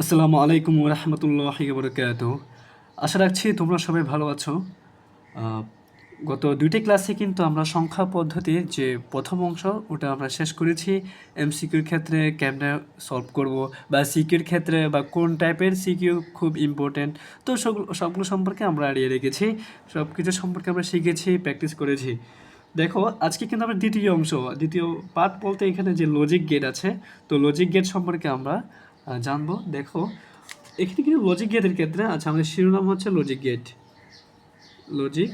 আসসালামু আলাইকুম রহমতুল্লাহি বরকাত আশা রাখছি তোমরা সবাই ভালো আছো। গত দুইটি ক্লাসে কিন্তু আমরা সংখ্যা পদ্ধতির যে প্রথম অংশ, ওটা আমরা শেষ করেছি। এমসিকিউর ক্ষেত্রে কেমনে সলভ করব বা সিকিউর ক্ষেত্রে বা কোন টাইপের সিকিউ খুব ইম্পর্টেন্ট তো সবগুলো সবগুলো সম্পর্কে আমরা এড়িয়ে রেখেছি। সব কিছু সম্পর্কে আমরা শিখেছি প্র্যাকটিস করেছি। দেখো, আজকে কিন্তু আমরা দ্বিতীয় অংশ, দ্বিতীয় পার্ট বলতে এখানে যে লজিক গেট আছে, তো লজিক গেট সম্পর্কে আমরা জানব, দেখো। এখানে কিন্তু লজিক গেটের ক্ষেত্রে আচ্ছা আমাদের শিরোনাম হচ্ছে logic gate logic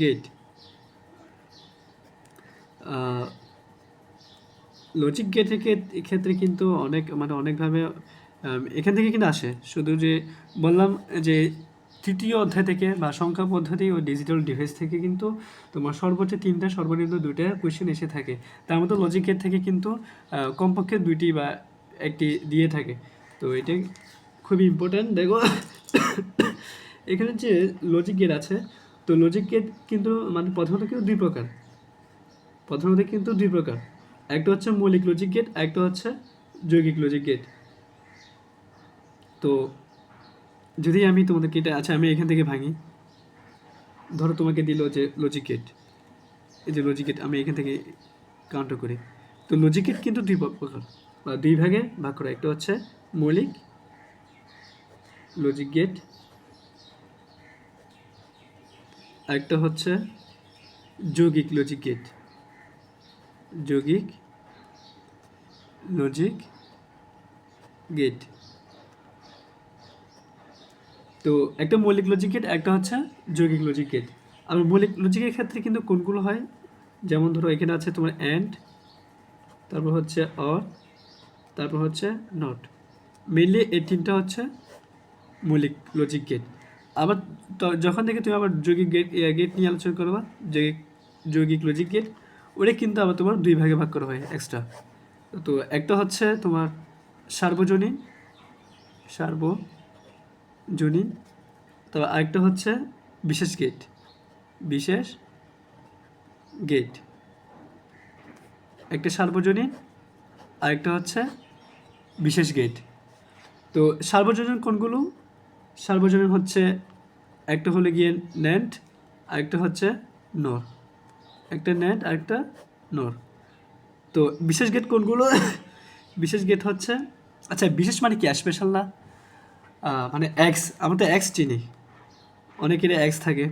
gate logic গেটের ক্ষেত্রে কিন্তু অনেক মানে অনেকভাবে এখান থেকে কিন্তু আসে। শুধু যে বললাম যে তৃতীয় অধ্যায় থেকে বা সংখ্যা পদ্ধতি ও ডিজিটাল ডিভাইস থেকে কিন্তু তোমার সর্বোচ্চ তিনটা, সর্বনিম্ন দুইটা কোয়েশ্চেন এসে থাকে। তার মধ্যে লজিক গেট থেকে কিন্তু কমপক্ষে দুইটি বা একটি দিয়ে থাকে। তো এটা খুবই ইম্পর্ট্যান্ট দেখো, এখানে যে লজিক গেট আছে, তো লজিক গেট কিন্তু মানে প্রথমত কিন্তু দুই প্রকার। প্রথমত কিন্তু দুই প্রকার। একটা হচ্ছে মৌলিক লজিক গেট একটা হচ্ছে যৌগিক লজিক গেট তো যদি আমি তোমাদেরকে এটা আচ্ছা আমি এখান থেকে ভাঙি। ধরো তোমাকে দিল যে লজিক গেট এই যে লজিক গেট আমি এখান থেকে কাউন্টার করি। তো লজিক গেট কিন্তু দুই প্রকার। বা দুই ভাগে ভাগ করা। একটা হচ্ছে মৌলিক লজিক গেট একটা হচ্ছে যৌগিক লজিক গেট যৌগিক লজিক গেট তো একটা মৌলিক লজিক গেট একটা হচ্ছে যৌগিক লজিক গেট আর মৌলিক লজিকের ক্ষেত্রে কিন্তু কোনগুলো হয়? যেমন ধরো এখানে আছে তোমার অ্যান্ড তারপর হচ্ছে অর তারপর হচ্ছে নট মেনলি এই তিনটা হচ্ছে মৌলিক লজিক গেট আবার যখন থেকে তুমি আবার যৌগিক গেট গেট নিয়ে আলোচনা করবা, যৌগিক যৌগিক লজিক গেট ওটা কিন্তু আবার তোমার দুই ভাগে ভাগ করা হয় এক্সট্রা তো একটা হচ্ছে তোমার সার্বজনীন সার্বজনীন তো আরেকটা হচ্ছে বিশেষ গেট বিশেষ গেট একটা সার্বজনীন, আরেকটা হচ্ছে বিশেষ গেট তো সার্বজনীন কোনগুলো? সার্বজনীন হচ্ছে একটা হলে গিয়ে ন্যান্ট আরেকটা হচ্ছে নর একটা ন্যান্ট আরেকটা নর তো বিশেষ গেট কোনগুলো? বিশেষ গেট হচ্ছে আচ্ছা বিশেষ মানে কি? স্পেশাল না? মানে এক্স আমরা তো এক্স চিনি। অনেকেরই এক্স থাকে।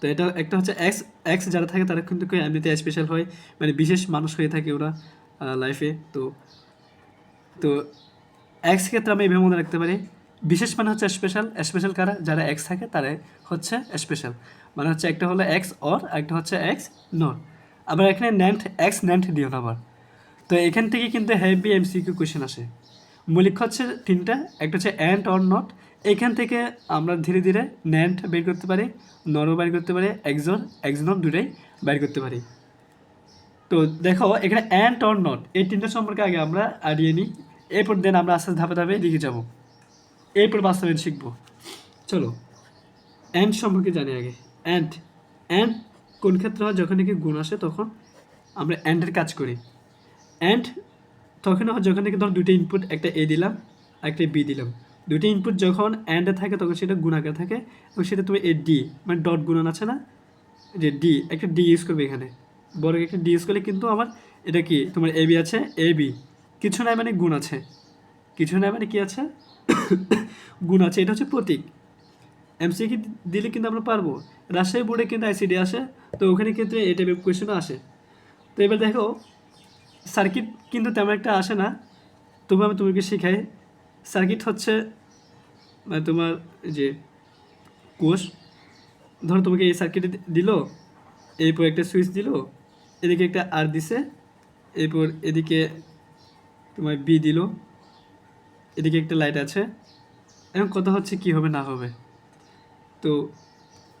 তো এটা একটা হচ্ছে এক্স এক্স যারা থাকে তারা কিন্তু এমনিতে স্পেশাল হয়। মানে বিশেষ মানুষ হয়ে থাকে ওরা লাইফে তো তো এক্স ক্ষেত্রে আমি এভাবে মনে রাখতে পারি। বিশেষ মানে হচ্ছে স্পেশাল স্পেশাল কারা? যারা এক্স থাকে তারাই হচ্ছে স্পেশাল মানে হচ্ছে একটা হলো এক্স অর একটা হচ্ছে এক্স নর আবার এখানে ন্যান্ট এক্স ন্যান্ট দিও না আবার। তো এখান থেকে কিন্তু হেভি এমসিকিউ কোয়েশ্চেন আসে। মৌলিক হচ্ছে তিনটা। একটা হচ্ছে অ্যান্ড অর নট এখান থেকে আমরা ধীরে ধীরে ন্যান্ট বের করতে পারি নরও বের করতে পারি একজন একজনর দুটাই বের করতে পারি। তো দেখো, এখানে অ্যান্ড অর নট এই তিনটা সম্পর্কে আগে আমরা আড়িয়ে নিই। এরপর দেন আমরা আস্তে ধাপে ধাপে লিখে যাব। এরপর বাস্তবায়ন শিখব। চলো অ্যান্ড সম্পর্কে জানি আগে। অ্যান্ড অ্যান্ড কোন ক্ষেত্রে হয়? যখন নাকি গুণ আসে, তখন আমরা অ্যান্ডের কাজ করি। অ্যান্ড তখন হয় যখন নাকি ধর দুইটা ইনপুট একটা এ দিলাম, একটা বি দিলাম। দুইটা ইনপুট যখন অ্যান্ডে থাকে, তখন সেটা গুণাকার থাকে, এবং সেটা তুমি এ ডি মানে ডট গুণন আছে না? যে ডি একটা ডি ইউজ করবে এখানে। বড় একটা ডি করলে কিন্তু আমার এটা কি? তোমার এ বি আছে? এ বি কিছু নাই মানে গুণ আছে। কিছু নাই মানে কি আছে? গুণ আছে। এটা হচ্ছে প্রতীক। এমসিকি দিলে কিন্তু আমরা পারব? রাজশাহী বোর্ডে কিন্তু আইসিডি আসে, তো ওখানে কিন্তু এই টাইপের কোয়েশনও আসে। তো এবার দেখো সার্কিট কিন্তু তেমন একটা আসে না। তবু আমি তোমাকে শেখাই। সার্কিট হচ্ছে মানে তোমার যে কোষ। ধরো তোমাকে এই সার্কিট দিল এরপর একটা সুইচ দিল এদিকে একটা আর দিছে, এরপর এদিকে তোমার বি দিল, এদিকে একটা লাইট আছে। এখন কথা হচ্ছে কি হবে, না হবে। তো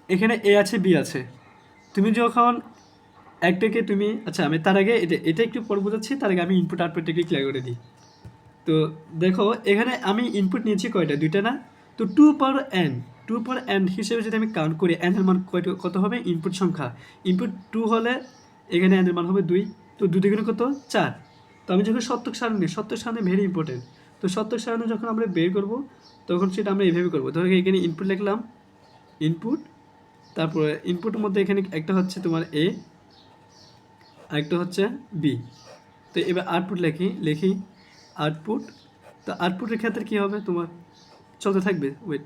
এখানে এ আছে, বি আছে। তুমি যখন একটাকে তুমি আচ্ছা আমি তার আগে এটা এটা একটু পর বোঝাচ্ছি, তার আগে আমি ইনপুট আউটপুটটাকে ক্লিয়ার করে দিই। তো দেখো, এখানে আমি ইনপুট নিয়েছি কয়টা? দুইটা না? তো two power N two power N হিসেবে যদি আমি কাউন্ট করি এন এর মান কয়টা, কত হবে? ইনপুট সংখ্যা। ইনপুট টু হলে এখানে এন এর মান হবে দুই। তো দুই দুগুণে কত? চার। তো আমি যখন সত্যক সারণী সত্যক সারণী ভেরি ইম্পর্টেন্ট তো সত্যক সারণী যখন আমরা বের করব, তখন সেটা আমরা এইভাবে করব। ধরো এখানে ইনপুট লিখলাম। ইনপুট তারপরে ইনপুটের মধ্যে এখানে একটা হচ্ছে তোমার এ আরেকটা হচ্ছে বি তো এবার আউটপুট লিখি লিখি আউটপুট তো আউটপুটের ক্ষেত্রে কী হবে? তোমার চলতে থাকবে। ওয়েট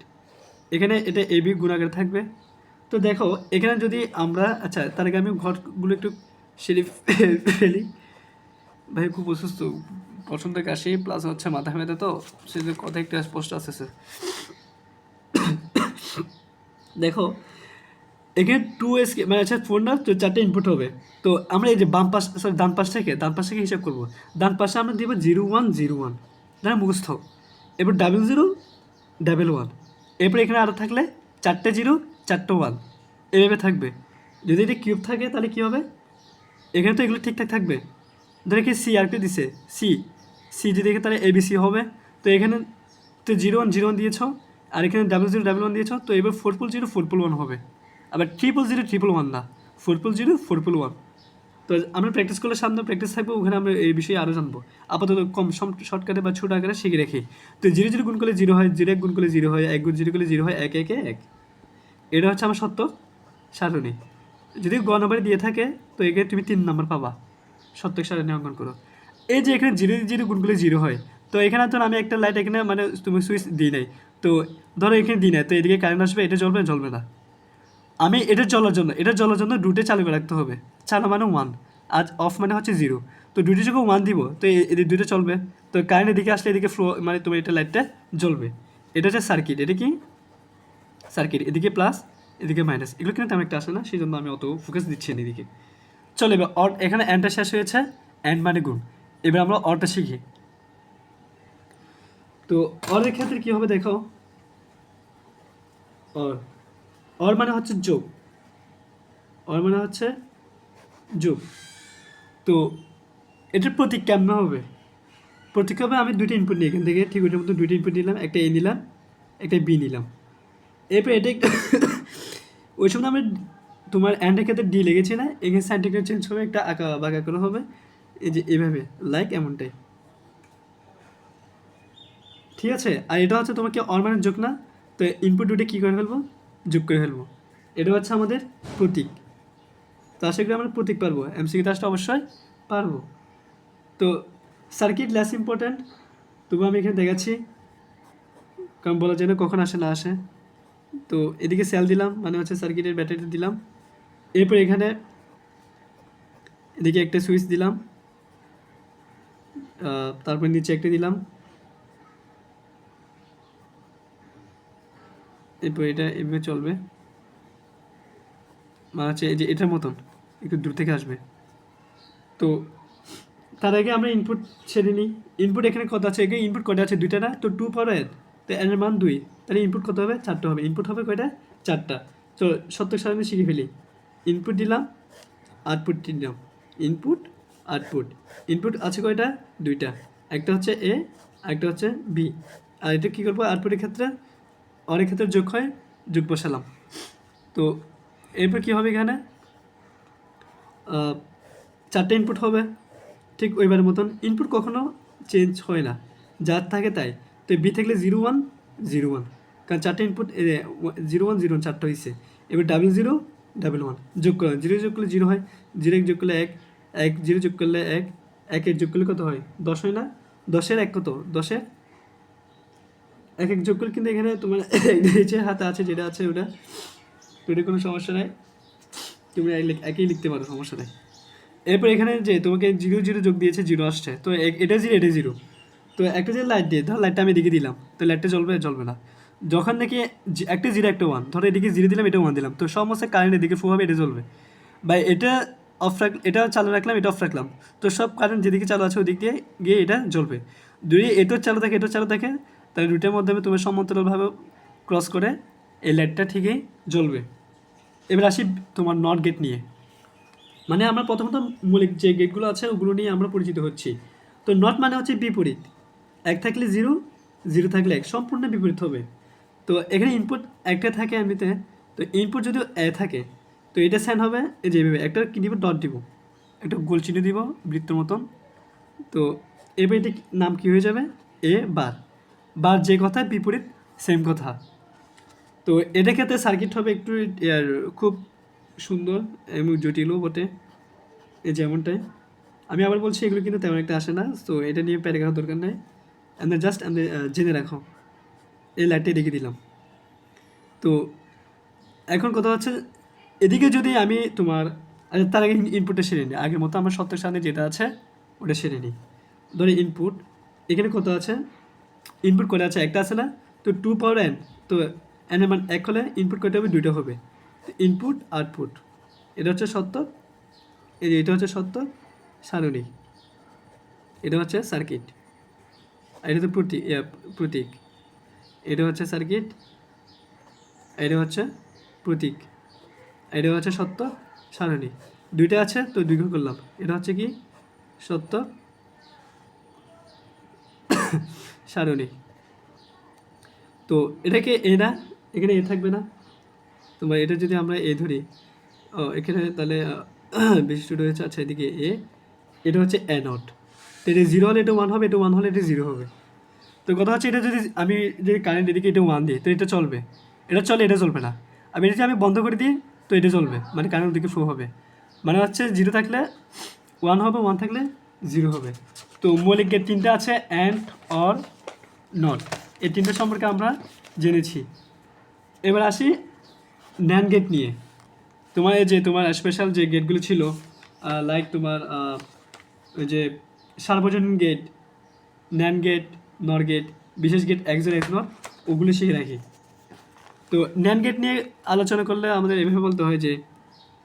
এখানে এটা এ বি গুণাগার থাকবে। তো দেখো, এখানে যদি আমরা আচ্ছা তার আগে আমি ঘরগুলো একটু সেরে ফেলি। ভাই, খুব অসুস্থ। পছন্দ কাশি প্লাস হচ্ছে মাথা ব্যথা তো সেজন্য কথা একটু স্পষ্ট আছে স্যার দেখো, এখানে টু এস মানে আচ্ছা ফোনটা তো চারটে ইনপুট হবে। তো আমরা এই যে বাম পাশ সরি ডান পাশ থেকে, ডান পাশ থেকে হিসাব করব। ডান পাশে আমরা দিব জিরো ওয়ান জিরো ওয়ান না মুখস্থ। এবার ডাবল জিরো ডাবল ওয়ান এরপর এখানে আরও থাকলে চারটে জিরো চারটে ওয়ান এভাবে থাকবে। যদি এটা কিউব থাকে, তাহলে কী হবে? এখানে তো এগুলো ঠিকঠাক থাকবে। ধরে কি সি আরপি দিছে। সি সি যদি দেখে তাহলে এবিসি হবে। তো এখানে তো জিরো ওয়ান জিরো ওয়ান দিয়েছ। আর এখানে ডাবল জিরো ডাবল ওয়ান দিয়েছ। তো এবার four pool zero four pool one হবে। আবার ট্রিপল জিরো ট্রিপল ওয়ান না। Four pool zero four pool one তো আমরা প্র্যাকটিস করলে সামনে প্র্যাকটিস থাকবে, ওখানে আমরা এই বিষয়ে আরও জানব। আপাতত কম শর্টকাটে বা ছোট আকারে শিখে রাখি। তো জিরো জিরো গুণ করলে জিরো হয় জিরো এক গুণ করলে জিরো হয়, এক গুণ জিরো করলে জিরো হয়, এক, একে, এক। এটা হচ্ছে আমার সত্য। সারণী। যদি গ নম্বরে দিয়ে থাকে, তো এখানে তুমি তিন নম্বর পাবা। সত্যক সারণী অঙ্কন করো। এই যে এখানে জিরো জিরো গুণ করলে জিরো হয়, তো এখানে তো আমি একটা লাইট এখানে মানে তুমি সুইচ দিই নাই, তো ধরো এখানে দিই নাই, তো এদিকে কারেন্ট আসবে, এটা জ্বলবে জ্বলবে না। আমি এটা জ্বলার জন্য, এটা জ্বলার জন্য ডুটে চালু করে রাখতে হবে। চালু মানে ওয়ান আজ অফ মানে হচ্ছে জিরো তো ডুটি যখন ওয়ান দিব, তো এদিকে দুটো চলবে। তো কারেন্ট এদিকে আসলে এদিকে ফ্লো মানে তোমার এটা লাইটটা জ্বলবে। এটা হচ্ছে সার্কিট এটা কি? সার্কিট এদিকে প্লাস এদিকে মাইনাস এগুলো কিন্তু তেমন একটা আসে না সেই জন্য আমি অত ফোকাস দিচ্ছি না এদিকে। চলো এবার অর এখানে অ্যান্ডটা শেষ হয়েছে অ্যান্ড মানে গুণ। এবার আমরা অরটা শিখি। তো অরের ক্ষেত্রে কী হবে দেখো? অর অর মানে হচ্ছে যোগ। অর মানে হচ্ছে যোগ। তো এটার প্রতীক কেমন হবে? প্রতীক হবে আমি দুইটা ইনপুট নিই এখান থেকে। ঠিক ওইটার মধ্যে দুইটা ইনপুট নিলাম, একটা এ নিলাম, একটা বি নিলাম। এরপর এটা একটু ওই সময় আমরা তোমার অ্যান্ডের ক্ষেত্রে ডি লেগেছে না? এখানে সাইন্টিফিক চেঞ্জ হবে, একটা আঁকা বাঁকা করে হবে। এই যে এভাবে লাইক এমনটাই। ঠিক আছে? আর এটা হচ্ছে তোমাকে অরমানের যোগ না? তো ইনপুট দুটো কী করে ফেলব? যোগ করে ফেলব। এটা হচ্ছে আমাদের প্রতীক। তো আশা করি আমরা প্রতীক পারব। এমসিকিউ টাস্টটা অবশ্যই পারব। তো সার্কিট লেস ইম্পর্ট্যান্ট তবু আমি এখানে দেখাচ্ছি। কারণ বলা যায় না কখন আসে, না আসে। তো এদিকে সেল দিলাম মানে হচ্ছে সার্কিটের ব্যাটারি দিলাম। এরপর এখানে এদিকে একটা সুইচ দিলাম। তারপর নিচে একটা দিলাম। এরপর এটা এভাবে চলবে। মানে হচ্ছে এই যে এটার মতন, একটু দূর থেকে আসবে। তো তার আগে আমরা ইনপুট ছেড়ে নিই। ইনপুট এখানে কত আছে? এখানে ইনপুট কটা আছে? দুইটা না? তো টু পাওয়ার তো এর মান দুই। তাহলে ইনপুট কত হবে? চারটা হবে। ইনপুট হবে কয়টা? চারটা। তো সত্তর সালে শিখে ফেলি। ইনপুট দিলাম আউটপুট দিলাম। ইনপুট আউটপুট ইনপুট আছে কয়টা? দুইটা। একটা হচ্ছে এ একটা হচ্ছে বি আর এটা কী করব? আউটপুটের ক্ষেত্রে অনেক ক্ষেত্রে যোগ হয়, যোগ বসালাম। তো এরপর কী হবে এখানে? চারটে ইনপুট হবে। ঠিক ওইবারের মতন। ইনপুট কখনো চেঞ্জ হয় না। যার থাকে তাই। তো বি থাকলে জিরো ওয়ান জিরো ওয়ান কারণ চারটে ইনপুট জিরো ওয়ান জিরো চারটা হয়েছে এবার ডাবল জিরো ডাবল ওয়ান যোগ করলাম জিরো যোগ করলে জিরো হয় জিরো এক যোগ করলে এক এক জিরো যোগ করলে এক একের যোগ করলে কত হয়? দশ হয় না? দশের এক কত? দশের এক এক যোগ করলে কিন্তু এখানে তোমার হাতে আছে, যেটা আছে ওটা এটা কোনো সমস্যা নাই। তুমি একই লিখতে পারো, সমস্যা নেই। এরপর এখানে যে তোমাকে জিরো জিরো যোগ দিয়েছে জিরো আসছে। তো এটা জিরো এটা জিরো তো একটা যে লাইট দিয়ে, ধর লাইটটা আমি এদিকে দিলাম। তো লাইটটা জ্বলবে জ্বলবে না। যখন জি- একটা জিরো একটা ওয়ান ধরো এদিকে জিরো দিলাম এটা ওয়ান দিলাম। তো সমস্ত কারেন্ট এদিকে ফ্লো এটা জ্বলবে। বা এটা অফ রাখ, এটা চালু রাখলাম, এটা অফ রাখলাম। তো সব কারেন্ট যেদিকে চালু আছে ওদিক দিয়ে গিয়ে এটা জ্বলবে। যদি এটাও চালু থাকে এটাও চালু থাকে, তাহলে দুইটার মাধ্যমে তুমি সমান্তরালভাবে ক্রস করে এই লাইটটা ঠিকই জ্বলবে। এবার আসি তোমার নট গেট নিয়ে। মানে আমরা প্রথমত মৌলিক যে গেটগুলো আছে, ওগুলো নিয়ে আমরা পরিচিত হচ্ছি। তো নট মানে হচ্ছে বিপরীত। এক থাকলে জিরো জিরো থাকলে এক, সম্পূর্ণ বিপরীত হবে। তো এখানে ইনপুট একটা থাকে এমনিতে তো ইনপুট যদি এ থাকে, তো এটা সাইন হবে, এই যে এইভাবে, একটা কী দিব? ডট দিব। একটা গোল চিহ্ন দিব, বৃত্তর মতন। তো এবার এটা নাম কী হয়ে যাবে? এ বার বার যে কথা বিপরীত সেম কথা। তো এটা ক্ষেত্রে সার্কিট হবে একটু খুব সুন্দর এবং জটিলও বটে যেমনটাই। আমি আবার বলছি, এগুলো কিন্তু তেমন একটা আসে না, তো এটা নিয়ে প্যারে দরকার নেই। আমরা জাস্ট আমরা জেনে রাখো। এই লাইটটাই রেখে দিলাম। তো এখন কথা হচ্ছে এদিকে যদি আমি তোমার আচ্ছা, তার আগে ইনপুটটা সেরে নিই আগের মতো আমার সত্যের সামনে যেটা আছে ওটা সেরে নিই ধরে ইনপুট এখানে কত আছে? ইনপুট করে আছে? একটা আছে না? তো টু পাওয়ার এন তো এন এর মান এক হলে ইনপুট করতে হবে? দুইটা হবে। ইনপুট আউটপুট এটা হচ্ছে সত্য। এই যে এটা হচ্ছে সত্য সারণী। এটা হচ্ছে সার্কিট আর এটা তো প্রতীক প্রতীক। এটা হচ্ছে সার্কিট, এটা হচ্ছে প্রতীক, এটা হচ্ছে সত্য, সারণী। দুইটা আছে, তো গুণ করলাম। এটা হচ্ছে কি? সত্য, সারণী। তো এটাকে এ না? এখানে এ থাকবে না? তোমার এটা যদি আমরা এ ধরি, ও, এখানে তাহলে বিশিষ্ট রয়েছে আচ্ছা এদিকে এ। এটা হচ্ছে এ নট। এটা জিরো হলে এটা ওয়ান হবে, এটা ওয়ান হলে এটা জিরো হবে। তো কথা হচ্ছে এটা যদি আমি যদি কারেন্ট এদিকে এটা ওয়ান দিই, তো এটা চলবে। এটা চলে, এটা চলবে না। আমি এটা যদি আমি বন্ধ করে দিই, তো এটা চলবে। মানে কারেন্ট ওদিকে ফ্লো হবে। মানে হচ্ছে জিরো থাকলে ওয়ান হবে ওয়ান থাকলে জিরো হবে। তো মৌলিক গেট তিনটা আছে অ্যান্ড অর নট এই তিনটে সম্পর্কে আমরা জেনেছি। এবার আসি ন্যান গেট নিয়ে। তোমার এই যে, তোমার স্পেশাল যে গেটগুলো ছিল লাইক তোমার ওই যে সার্বজনীন gate NAND gate NOR gate বিশেষ গেট একজন এক নর, ওগুলো শিখে রাখি। তো ন্যান গেট নিয়ে আলোচনা করলে আমাদের এভাবে বলতে হয় যে,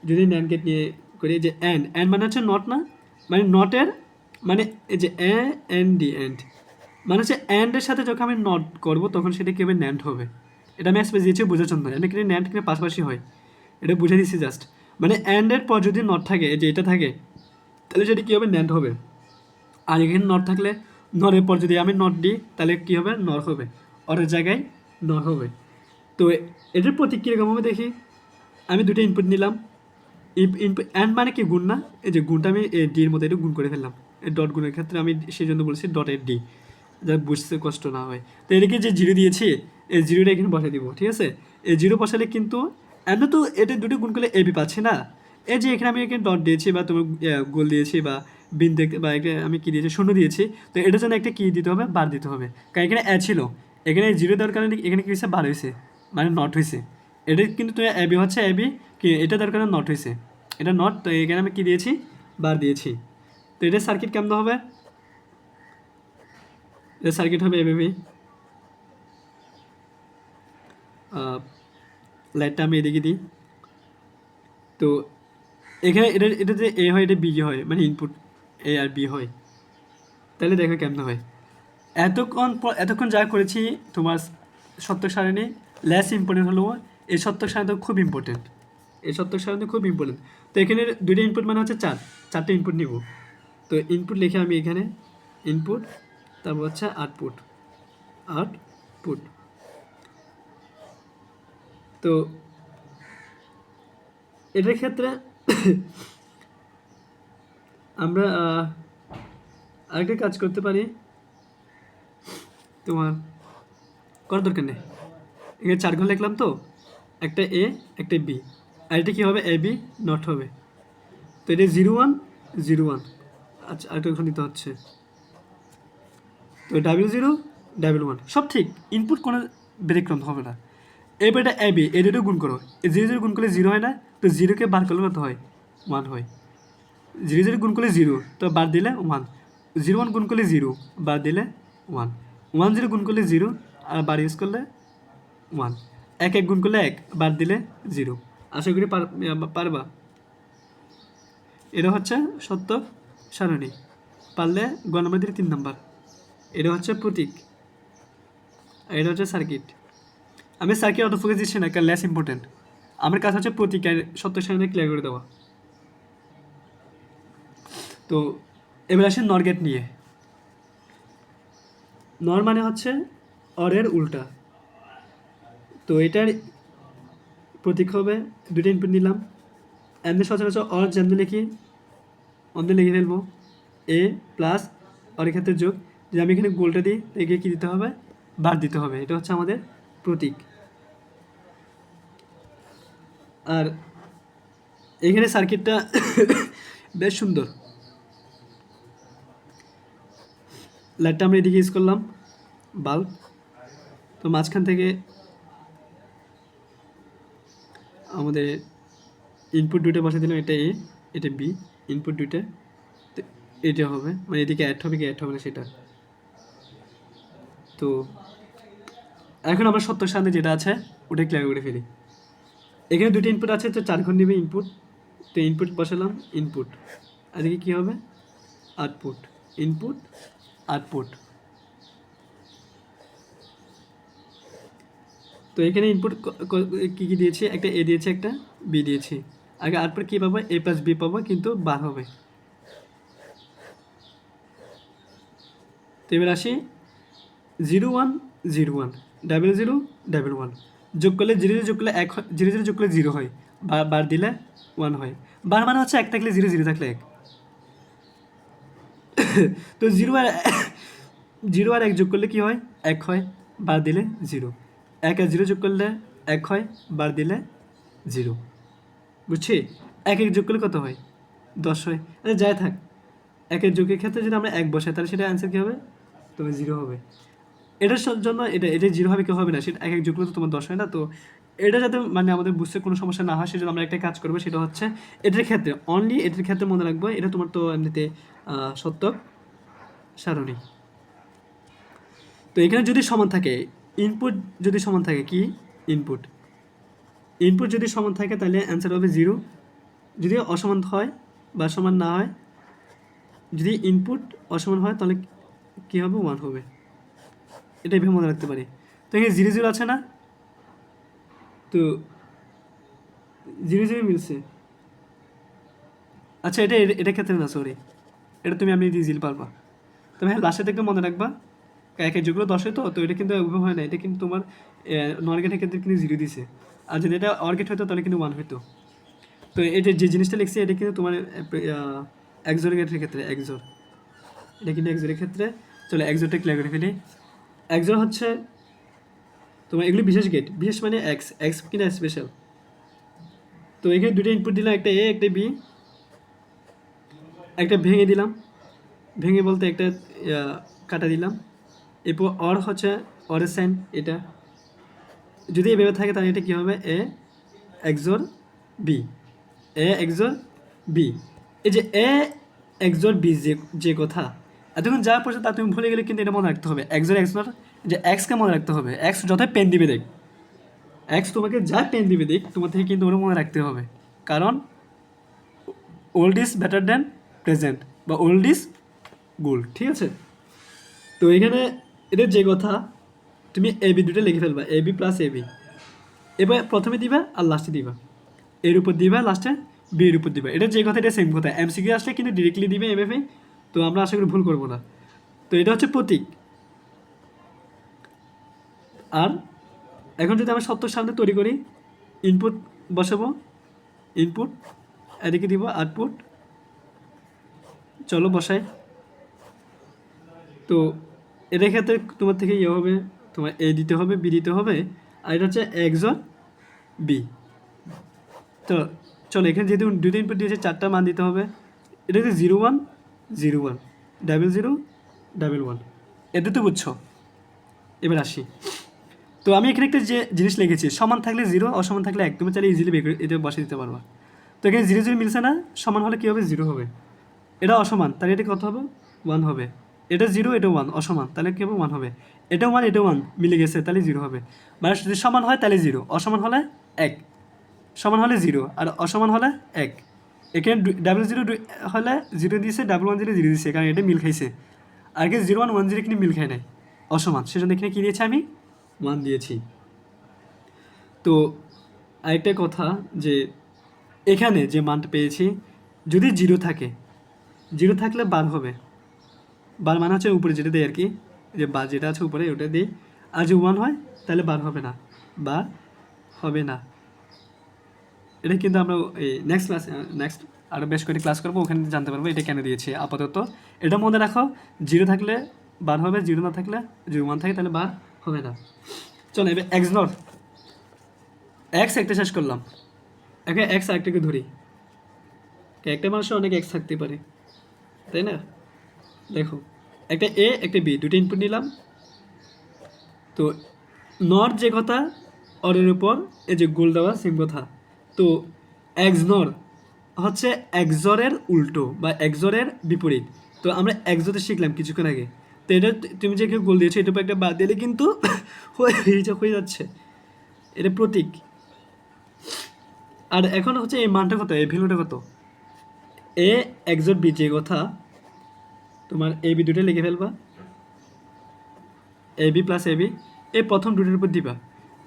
যদি ন্যান গেট নিয়ে করি, যে অ্যান অ্যান মানে হচ্ছে নট না? মানে নটের মানে এই যে এ এন ডি অ্যান্ড মানে হচ্ছে অ্যান্ডের সাথে যখন আমি নট করব, তখন সেটা কীভাবে ন্যান্ড হবে। এটা আমি স্পেস দিয়েছি, বোঝার জন্য। এমনি কিন্তু ন্যান্ড কিন্তু পাশাপাশি হয়। এটা বুঝে দিচ্ছি জাস্ট মানে অ্যান্ডের পর যদি নট থাকে যে এটা থাকে, তাহলে সেটা কী হবে? ন্যান্ড হবে। আর এখানে নট থাকলে নরের পর যদি আমি নট দিই, তাহলে কী হবে? নর হবে। অরের জায়গায় নর হবে। তো এটার প্রতীক কীরকম হবে দেখি? আমি দুটো ইনপুট নিলাম। ইনপুট অ্যান্ড মানে কি? গুণ না? এই যে গুণটা আমি এ ডির মধ্যে একটু গুণ করে ফেললাম। ডট গুণের ক্ষেত্রে আমি সেই জন্য বলছি ডট ডটের ডি যা বুঝতে কষ্ট না হয়। তো এদিকে যে জিরো দিয়েছি, এই জিরোটা এখানে বসাই দিব, ঠিক আছে? এই জিরো বসালে কিন্তু এমনি তো এটা দুটো গুণ করলে এবি পাচ্ছি না। এই যে এখানে আমি এখানে ডট দিয়েছি বা তোমার গোল দিয়েছি বা দেখতে বা এখানে আমি কী দিয়েছি, শূন্য দিয়েছি। তো এটার জন্য একটা কী দিতে হবে বার দিতে হবে। কারণ এখানে এ ছিল। এখানে জিরো দেওয়ার কারণে এখানে কী হয়েছে? বার হয়েছে। মানে নট হয়েছে। এটা কিন্তু তুমি এবি হচ্ছে এবি কি? এটা দেওয়ার কারণে নট হয়েছে। এটা নট তো এখানে আমি কী দিয়েছি বার দিয়েছি। তো এটা সার্কিট কেমন হবে? এটা সার্কিট হবে এভাবেই লাইটটা আমি এদিকে দিই। তো এখানে এটা এটা যে এ হয়, এটা বি হয় মানে ইনপুট এ আর বি হয়। তাহলে দেখো কেমন হয়। এতক্ষণ এতক্ষণ যা করেছি, তোমার সত্য সারণী লেস ইম্পর্টেন্ট হলেও এই সত্য সারণী তো খুব ইম্পর্টেন্ট এই সত্য সারণী খুব ইম্পর্টেন্ট তো এখানে দুইটা ইনপুট মানে হচ্ছে চার। চারটে ইনপুট নিব। তো ইনপুট লিখে আমি এখানে ইনপুট তারপর হচ্ছে আউটপুট আউটপুট তো এটার ক্ষেত্রে আমরা আরেকটা কাজ করতে পারি। তোমার করার দরকার নেই। এখানে চার ঘর লিখলাম তো। একটা এ একটা বি আর এটা কী হবে? এ বি নট হবে। তো এটা জিরো ওয়ান জিরো ওয়ান আচ্ছা আরেকটা ওখানে দিতে হচ্ছে। তো ডাবল জিরো ডাবল ওয়ান সব ঠিক। ইনপুট কোনো ব্যতিক্রম হবে না। এবার এটা এ বি এই দুটো গুণ করো। জিরো জিরো গুণ করলে জিরো হয় না। তো জিরোকে বার করলে কত হয়? ওয়ান হয়। জিরো জিরো গুণ করলে জিরো, তো বাদ দিলে ওয়ান জিরো ওয়ান গুণ করলে জিরো, বাদ দিলে ওয়ান ওয়ান জিরো গুণ করলে জিরো, আর বার ইউজ করলে ওয়ান এক এক গুণ করলে এক, বাদ দিলে জিরো। আশা করি পারবা? এটা হচ্ছে সত্য সারণী। পারলে গ নম্বর দিলে তিন নম্বর। এটা হচ্ছে প্রতীক। আর এটা হচ্ছে সার্কিট আমি সার্কিট অত ফোকাস দিচ্ছি না, কারণ লেস ইম্পর্টেন্ট আমার কাজ হচ্ছে প্রতীক, আর সত্য সারণী ক্লিয়ার করে দেওয়া। তো এবার আসেন নরগেট নিয়ে। নর মানে হচ্ছে অরের উল্টা। তো এটার প্রতীক হবে দুটো ইনপুট নিলাম। এমনি সচরাচর অর যেমনি লিখি, অমনি লিখে ফেলব। এ প্লাস অরের ক্ষেত্রে যোগ। যে আমি এখানে গোলটা দিই একে কী দিতে হবে? বার দিতে হবে। এটা হচ্ছে আমাদের প্রতীক। আর এখানে সার্কিটটা বেশ সুন্দর। লাইটটা আমরা এদিকে ইউজ করলাম বাল্ব তো মাঝখান থেকে আমাদের ইনপুট দুটো বসে দিলাম, এটা এ এটা বি ইনপুট দুইটা। তো এটা হবে মানে এদিকে অ্যাড হবে কি অ্যাড হবে না সেটা। তো এখন আমরা সত্তর সামনে যেটা আছে ওটা ক্লিয়ার করে ফেলি। এখানে দুটো ইনপুট আছে, তো চার ঘণ্টা নেবে ইনপুট তো ইনপুট বসালাম ইনপুট এদিকে কী হবে? আউটপুট ইনপুট আউটপুট তো এখানে ইনপুট কী কী দিয়েছি? একটা এ দিয়েছি, একটা বি দিয়েছি। আগে আউটপুট কী পাবো? এ প্লাস বি পাবো, কিন্তু বার হবে। তো এবার আসি। Zero one zero one. Double zero, double one. যোগ করলে জিরো জিরো, যোগ করলে এক জিরো জিরো, যোগ করলে জিরো হয়। বার দিলে ওয়ান হয়। বার মানে হচ্ছে এক থাকলে জিরো জিরো থাকলে এক। তো জিরো আর জিরো আর এক যোগ করলে কি হয়? এক হয়, বার দিলে জিরো। এক আর জিরো যোগ করলে এক হয়, বার দিলে জিরো। বুঝছি? এক এক যোগ করলে কত হয়? দশ হয়। আরে যাই থাক। একের যোগের ক্ষেত্রে যদি আমরা এক বসাই, তাহলে সেটা অ্যান্সার কী হবে? তবে জিরো হবে। এটার জন্য এটা এটা জিরো হবে কেউ হবে না, সেটা এক এক যোগ করলে তো তোমার দশ হয় না, তো এটা যাতে মানে আমাদের বুঝতে কোনো সমস্যা না হয়, সেজন্য আমরা একটা কাজ করব, সেটা হচ্ছে এটার ক্ষেত্রে অনলি এটার ক্ষেত্রে মনে রাখব, এটা তোমার তো এমনিতে সত্য। সারণী। তো এখানে যদি সমান থাকে ইনপুট যদি সমান থাকে কি? ইনপুট ইনপুট যদি সমান থাকে, তাহলে অ্যান্সার হবে জিরো যদি অসমান হয় বা সমান না হয়, যদি ইনপুট অসমান হয়, তাহলে কী হবে? ওয়ান হবে। এটা এভাবে মনে রাখতে পারি। তো এখানে জিরো জিরো আছে না? তো জিরো জিরো মিলছে। আচ্ছা এটা এটা- ক্ষেত্রে না সরি এটা তুমি আমি ইজিলি পারবা। তবে হ্যাঁ লাস্টে দেখবে মনে রাখবা এক যেগুলো দশে তো তো এটা কিন্তু ওইভাবে হয় না, এটা কিন্তু তোমার নর্গেটের ক্ষেত্রে কিন্তু জিরো দিছে। আর যদি এটা অর্গেট হতো তাহলে কিন্তু ওয়ান হতো তো। এই যে যে জিনিসটা লিখছি, এটা কিন্তু তোমার একজোর গেটের ক্ষেত্রে একজোর এটা কিন্তু একজোরের ক্ষেত্রে। চলো একজোরটা ক্লিয়ার করে ফেলি। একজোর হচ্ছে তোমার এগুলি বিশেষ গেট বিশেষ মানে এক্স এক্স কিনা স্পেশাল তো এখানে দুটো ইনপুট দিলাম, একটা এ একটা বি একটা ভেঙে দিলাম, ভেঙে বলতে একটা কাটা দিলাম। এরপর অর হচ্ছে অরের সাইন এটা। যদি এভাবে থাকে তাহলে এটা কী হবে? A XOR B A XOR B এই যে এ এক্সোর বি যে যে কথা, এতক্ষণ যা পড়ছে তা তুমি ভুলে গেলে কিন্তু এটা মনে রাখতে হবে। এক্সোর এক্সোর যে এক্সকে মনে রাখতে হবে। এক্স যতই পেন দিবে দেখ এক্স তোমাকে যা পেন দিবে দেখ, তোমার থেকে কিন্তু ওটা মনে রাখতে হবে। কারণ old is better than present বা ওল্ড ইজ গোল্ড ঠিক আছে? তো এখানে এটা যে কথা, তুমি এ বি দুটো লিখে ফেলবা A B plus A B এবার প্রথমে দিবা আর লাস্টে দিবা। এর উপর দিবা লাস্টে বি এর উপর দিবা। এটা যে কথা, এটা সেম কথা। এমসিকিউ আসলে কিন্তু ডিরেক্টলি দিবে এমএফএ তো আমরা আশা করি ভুল করব না। তো এটা হচ্ছে প্রতীক। আর এখন যদি আমরা সত্যর সামনে তৈরি করি ইনপুট বসাবো ইনপুট এদিকে দিব আউটপুট চলো বসাই। তো এটার ক্ষেত্রে তোমার থেকে ইয়ে হবে, তোমার এ দিতে হবে বি দিতে হবে, আর এটা হচ্ছে একজন বি তো চলো, এখানে যেহেতু দুটো ইনপুট দিয়েছে, চারটা মান দিতে হবে, এটা হচ্ছে zero one zero one double zero double one এটা তো বুঝছ? এবার আসি। তো আমি এখানে একটা যে জিনিস লিখেছি, সমান থাকলে জিরো অসমান থাকলে এক। তুমি চাইলে ইজিলি এটা বসে দিতে পারবা। তো এখানে জিরো জিরো মিলছে না, সমান হলে কী হবে? জিরো হবে। এটা অসমান, তাহলে এটা কত হবে? ওয়ান হবে। এটা জিরো এটা ওয়ান অসমান, তাহলে কী হবে? ওয়ান হবে। এটা ওয়ান এটা ওয়ান মিলে গেছে, তাহলে জিরো হবে। মানে যদি সমান হয়, তাহলে জিরো অসমান হলে এক। সমান হলে জিরো আর অসমান হলে এক। এখানে ডাবল জিরো হলে জিরো দিয়েছে ডাবল ওয়ান জিরো জিরো দিয়েছে, কারণ এটা মিল খাইছে। আর কি জিরো ওয়ান ওয়ান জিরো কিন্তু মিল খায় নাই। অসমান। সেজন্য এখানে কী দিয়েছি আমি? ওয়ান দিয়েছি। তো আরেকটা কথা যে এখানে যে মানটা পেয়েছি, যদি জিরো থাকে, জিরো থাকলে বার হবে। বার মানে হচ্ছে উপরে যেটা দেয় আর কি, যে বার যেটা আছে উপরে ওটা দিই আর যদি ওয়ান হয়, তাহলে বার হবে না। বার হবে না। এটা কিন্তু আমরা এই নেক্সট ক্লাস নেক্সট আরও বেশ কয়েকটি ক্লাস করব, ওখানে জানতে পারব এটা কেন দিয়েছি। আপাতত এটা মনে রাখো, জিরো থাকলে বার হবে, জিরো না থাকলে যদি ওয়ান থাকে, তাহলে বার হবে না। চলো, এবার এক্স নট এক্স একটা শেষ করলাম। একে এক্স আরেকটাকে ধরি। একটা মানুষের অনেক এক্স থাকতে পারে, তাই না? দেখো, একটা এ একটা বি দুটো ইনপুট নিলাম। তো, নর যে কথা, অরের উপর, এই যে গোল দেওয়া সেম কথা। তো এক্স নর হচ্ছে এক্সরের উল্টো বা এক্সরের বিপরীত। তো, আমরা এক্সতে শিখলাম কিছুক্ষণ আগে। তো এটা তুমি যে কেউ গোল দিয়েছ উপর একটা বাদ দিলে কিন্তু হয়ে যাচ্ছে। এটা প্রতীক। আর এখন হচ্ছে এই মানটা কত? এই ভ্যালুটা কত? এ একজোট বি যে কথা। তোমার এ বি দুটো লিখে ফেলবা। A B plus A B. এই প্রথম দুটোর উপর দিবা।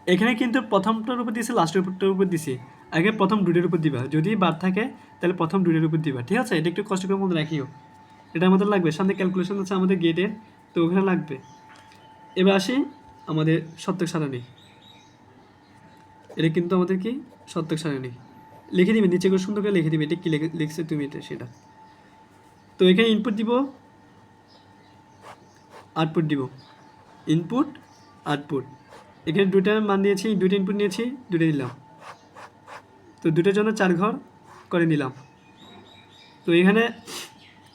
এখানে কিন্তু প্রথমটার উপর দিয়েছে লাস্টের উপরটার উপর দিছি। আগে প্রথম দুটোর উপর দিবা। যদি বার থাকে, তাহলে প্রথম দুটোর উপর দিবা। ঠিক আছে? এটা একটু কষ্ট করে রাখিও এটা আমাদের লাগবে। সামনে ক্যালকুলেশন আছে আমাদের গেটের তো ওখানে লাগবে। এবার আসি আমাদের সত্যক সারণী। এটা কিন্তু আমাদের কি? সত্যক সারণী। লিখে দিবে, নিচে করে সুন্দর করে লিখে দিবে। এটা কি লিখে- লিখছে তুমি এটা, সেটা। তো এখানে ইনপুট দিব আউটপুট দিব। ইনপুট আউটপুট এখানে দুটা মান দিয়েছি দুটো ইনপুট নিয়েছি দুটো নিলাম। তো দুটোর জন্য চার ঘর করে নিলাম। তো এখানে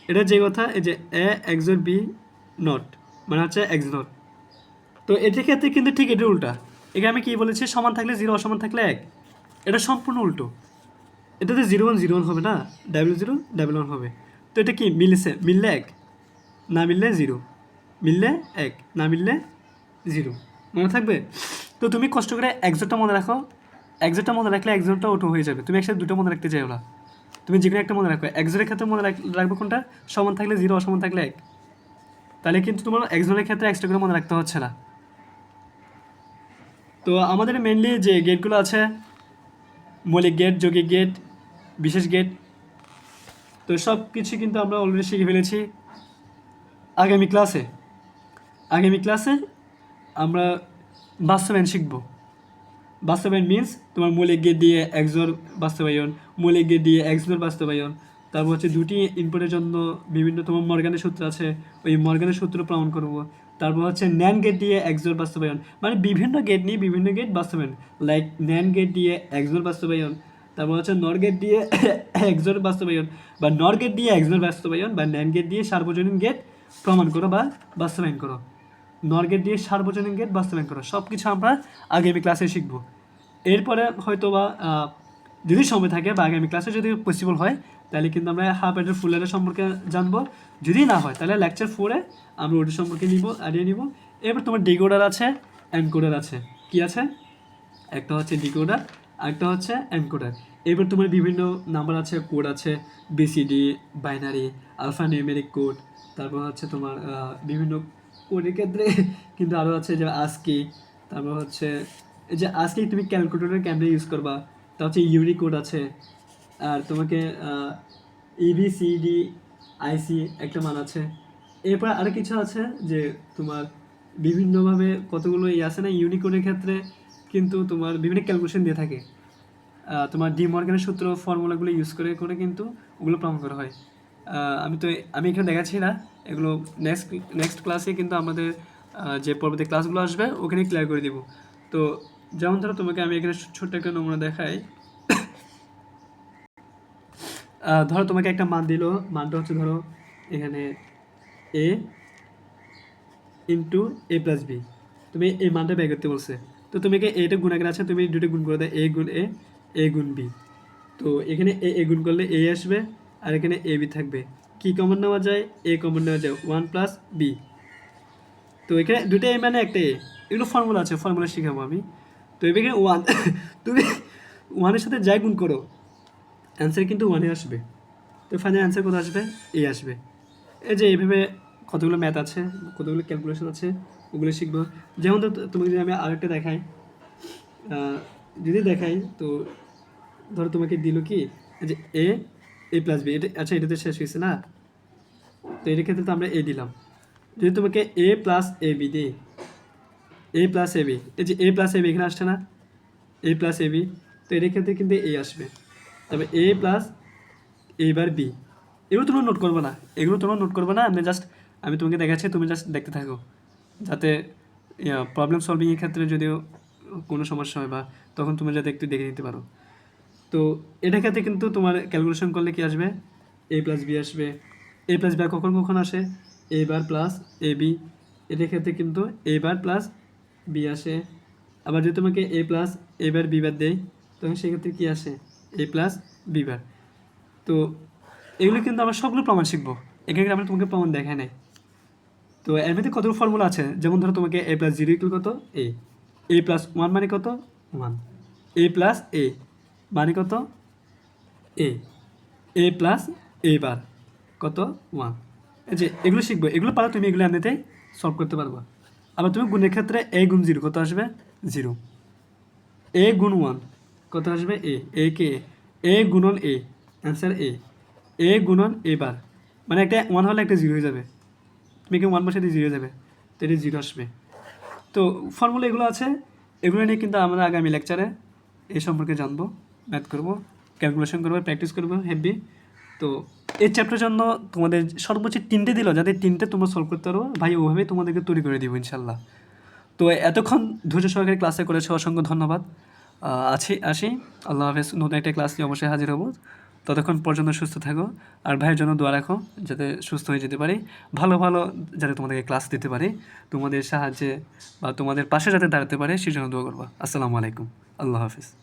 এটা যে কথা, এই যে এ এক্সর বি নট মানে হচ্ছে এক্স নট তো এটির ক্ষেত্রে কিন্তু ঠিক এটা উল্টা। এখানে আমি কী বলেছি? সমান থাকলে জিরো অসমান থাকলে এক। এটা সম্পূর্ণ উল্টো। এটাতে জিরো ওয়ান জিরো ওয়ান হবে না? ডাবল জিরো ডাবল ওয়ান হবে। তো এটা কি? মিলেছে? মিললে এক। না মিললে জিরো মিললে এক। না মিললে জিরো মনে থাকবে? তো তুমি কষ্ট করে একজোটটা মনে রাখো। একজোটটা মনে রাখলে একজোটটা ওটো হয়ে যাবে। তুমি একসাথে দুটো মনে রাখতে চাইও না। তুমি যে কোনো একটা মনে রাখবে একজনের ক্ষেত্রে মনে রাখ- রাখবে কোনটা? সমান থাকলে জিরো অসমান থাকলে এক। তাহলে কিন্তু তোমার একজনের ক্ষেত্রে এক্সট্রা করে মনে রাখতে হচ্ছে না। তো আমাদের মেনলি যে গেটগুলো আছে, মৌলিক গেট যৌগিক গেট বিশেষ গেট তো সব কিছু কিন্তু আমরা অলরেডি শিখে ফেলেছি আগামী ক্লাসে আগামী ক্লাসে আমরা বাস্তবায়ন শিখব। বাস্তবায়ন মিন্স তোমার মৌলিক গেট দিয়ে একজোর বাস্তবায়ন, মৌলিক গেট দিয়ে একজোর বাস্তবায়ন। তারপর হচ্ছে দুটি ইনপুটের জন্য বিভিন্ন তোমার মর্গানের সূত্র আছে, ওই মর্গানের সূত্র প্রমাণ করব। তারপর হচ্ছে ন্যান গেট দিয়ে একজোর বাস্তবায়ন। মানে বিভিন্ন গেট নিয়ে বিভিন্ন গেট বাস্তবায়ন। লাইক ন্যান গেট দিয়ে একজোর বাস্তবায়ন, তারপর হচ্ছে নর গেট দিয়ে একজোর বাস্তবায়ন, বা নর গেট দিয়ে একজোর বাস্তবায়ন, বা ন্যান গেট দিয়ে সার্বজনীন গেট প্রমাণ করো বা বাস্তবায়ন করো। নর গেট দিয়ে সার্বজনীন গেট বাস্তবায়ন করো। সব কিছু আমরা আগামী ক্লাসে শিখব। এরপরে হয়তো বা যদি সময় থাকে বা আগামী ক্লাসে যদি পসিবল হয়, তাহলে কিন্তু আমরা হাফ এডের ফুল এডের সম্পর্কে জানব। যদি না হয়, তাহলে লেকচার ফোরে আমরা ওটার সম্পর্কে নিব, আইডিয়া নিব। এবার তোমার ডিকোডার আছে এনকোডার আছে। কি আছে? একটা হচ্ছে ডিকোডার আরেকটা হচ্ছে এনকোডার এবার তোমার বিভিন্ন নাম্বার আছে কোড আছে BCD binary alphanumeric code তারপর হচ্ছে তোমার বিভিন্ন কোডের ক্ষেত্রে, কিন্তু আরও আছে যে আজকি তারপর হচ্ছে, এই যে আজকে তুমি ক্যালকুলেটর কেমনে ইউজ করবা? তা হচ্ছে ইউনিকোড আছে, আর তোমাকে ইভিসিডি আইসি একটা মান আছে। এরপর আরও কিছু আছে যে তোমার বিভিন্নভাবে কতগুলো ই আছে না ইউনিকোডের ক্ষেত্রে, কিন্তু তোমার বিভিন্ন ক্যালকুলেশন দিয়ে থাকে। তোমার ডি মর্গানের সূত্র ফর্মুলাগুলো ইউজ করে করে কিন্তু ওগুলো প্রমাণ করা হয়। আমি তো আমি এখানে দেখাচ্ছি না। এগুলো নেক্সট নেক্সট ক্লাসে কিন্তু আমাদের যে পরবর্তী ক্লাসগুলো আসবে ওখানে ক্লিয়ার করে দিব। তো যেমন ধরো তোমাকে আমি এখানে ছোট্ট একটা নমুনা দেখাই। ধরো তোমাকে একটা মান দিল। মানটা হচ্ছে ধরো এখানে A into A plus B তুমি এই মানটা বের করতে বলছে। তো তোমাকে এটা গুণ গুণাগার আছে, তুমি দুটো গুণ করে দাও এ গুণ এ এ গুণ বি তো এখানে এ এ গুণ করলে এ আসবে। আর এখানে এ বি থাকবে। কি কমন নেওয়া যায়? এ কমন নেওয়া যায় ওয়ান প্লাস বি তো এখানে দুটো এ মানে একটা এ এগুলো ফর্মুলা আছে ফর্মুলা শিখাবো আমি। তো এখানে ওয়ান তুমি ওয়ানের সাথে যাই গুণ করো। অ্যান্সার কিন্তু ওয়ানে আসবে। তো ফাইনাল অ্যান্সার কোথায় আসবে? এ আসবে। এই যে এইভাবে কতগুলো ম্যাথ আছে, কতগুলো ক্যালকুলেশন আছে, ওগুলো শিখব। যেমন তো তোমাকে যদি আমি আরেকটা দেখাই যদি দেখাই, তো ধরো তোমাকে দিল কি? যে এ এ প্লাস বি এটা আচ্ছা এটাতে শেষ হয়েছে না? তো এটার ক্ষেত্রে তো আমরা এ দিলাম। যদি তোমাকে এ প্লাস এ বি দিই এ প্লাস এ বি এই যে এ প্লাস এ বি এখানে আসছে না? এ প্লাস এ বি তো এটার ক্ষেত্রে কিন্তু এ আসবে। তবে এ প্লাস এবার বি এগুলো তোমরা নোট করবে না। এগুলো তোমরা নোট করবে না, আমি জাস্ট আমি তোমাকে দেখাচ্ছি, তুমি জাস্ট দেখতে থাকো। যাতে প্রবলেম সলভিংয়ের ক্ষেত্রে যদিও কোনো সমস্যা হয় বা তখন তুমি যাতে একটু দেখে নিতে পারো। তো এটা ক্ষেত্রে কিন্তু তোমার ক্যালকুলেশন করলে কি আসবে? এ প্লাস বি আসবে। এ প্লাস বি কখন কখন আসে? এ বার প্লাস এ বি এটার ক্ষেত্রে কিন্তু এ বার প্লাস বি আসে। আবার যদি তোমাকে এ প্লাস এ বার বি বার দেয় তখন সেক্ষেত্রে কী আসে? এ প্লাস বি বার তো এগুলো কিন্তু আমরা সবগুলো প্রমাণ শিখব। এখানে আমরা তোমাকে প্রমাণ দেখাই নাই। তো এর মধ্যে কতগুলো ফর্মুলা আছে? যেমন ধরো তোমাকে এ প্লাস জিরো ইকুয়াল কত? এ এ প্লাস ওয়ান মানে কত? ওয়ান এ প্লাস এ মানে কত? এ এ প্লাস এ বার কত? ওয়ান এই যে, এগুলো শিখব। এগুলো পারো তুমি এগুলো এমনিতেই সলভ করতে পারবা। আবার তুমি গুণের ক্ষেত্রে এ গুণ জিরো কত আসবে? জিরো এ গুণ ওয়ান কত আসবে? এ এ কে? এ গুণন এ অ্যান্সার এ এ গুণন এ বার মানে একটা ওয়ান হলে একটা জিরো হয়ে যাবে। তুমি কি ওয়ান বসে দিয়ে জিরো যাবে? তো জিরো আসবে। তো ফর্মুলা এগুলো আছে। এগুলো নিয়ে কিন্তু আমরা আগামী লেকচারে এই সম্পর্কে জানব। ম্যাথ করব ক্যালকুলেশন করব প্র্যাকটিস করব হেভি তো এই চ্যাপ্টার জন্য তোমাদের সর্বোচ্চ তিনটে দিল, যাতে তিনটে তোমরা সলভ করতে পারো। ভাই, ওভাবেই তোমাদেরকে তৈরি করে দিব, ইনশাল্লাহ। তো এতক্ষণ ধৈর্য সহকারে ক্লাসে করেছে, অসংখ্য ধন্যবাদ। আছি, আসি। আল্লাহ হাফেজ। নতুন একটা ক্লাস নিয়ে অবশ্যই হাজির হব। ততক্ষণ পর্যন্ত সুস্থ থাকো। আর ভাইয়ের জন্য দোয়া রাখো, যাতে সুস্থ হয়ে যেতে পারি। ভালো ভালো যাতে তোমাদেরকে ক্লাস দিতে পারি। তোমাদের সাহায্যে বা তোমাদের পাশে যাতে দাঁড়াতে পারে, সেই জন্য দোয়া করব। আসসালামু আলাইকুম। আল্লাহ হাফিজ।